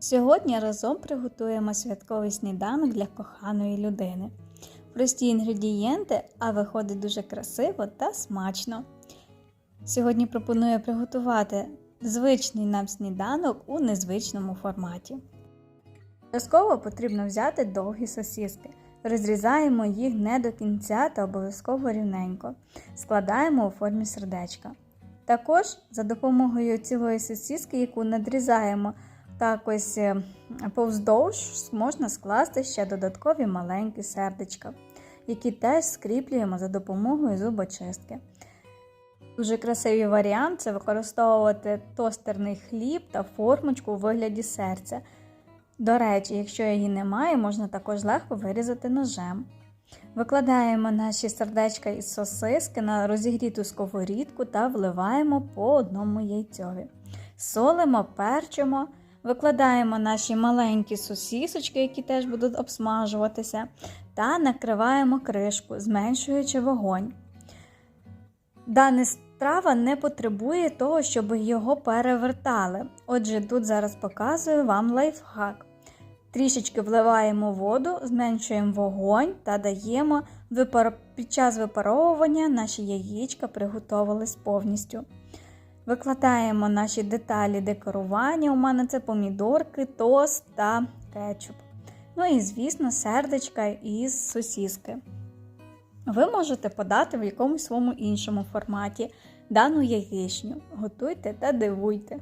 Сьогодні разом приготуємо святковий сніданок для коханої людини. Прості інгредієнти, а виходить дуже красиво та смачно. Сьогодні пропоную приготувати звичний нам сніданок у незвичному форматі. Обов'язково потрібно взяти довгі сосиски. Розрізаємо їх не до кінця та обов'язково рівненько. Складаємо у формі сердечка. Також за допомогою цілої сосиски, яку надрізаємо так ось е, повздовж, можна скласти ще додаткові маленькі сердечка, які теж скріплюємо за допомогою зубочистки. Дуже красивий варіант це використовувати тостерний хліб та формочку у вигляді серця. До речі, якщо її немає, можна також легко вирізати ножем. Викладаємо наші сердечка із сосиски на розігріту сковорідку та вливаємо по одному яйцьові. Солимо, перчимо, викладаємо наші маленькі сосісочки, які теж будуть обсмажуватися, та накриваємо кришку, зменшуючи вогонь. Дана страва не потребує того, щоб його перевертали. Отже, тут зараз показую вам лайфхак. Трішечки вливаємо воду, зменшуємо вогонь та даємо випар... під час випаровування наші яєчка приготувались повністю. Викладаємо наші деталі декорування. У мене це помідорки, тост та кетчуп. Ну і, звісно, сердечка із сосіски. Ви можете подати в якомусь своєму іншому форматі дану яєчню. Готуйте та дивуйте.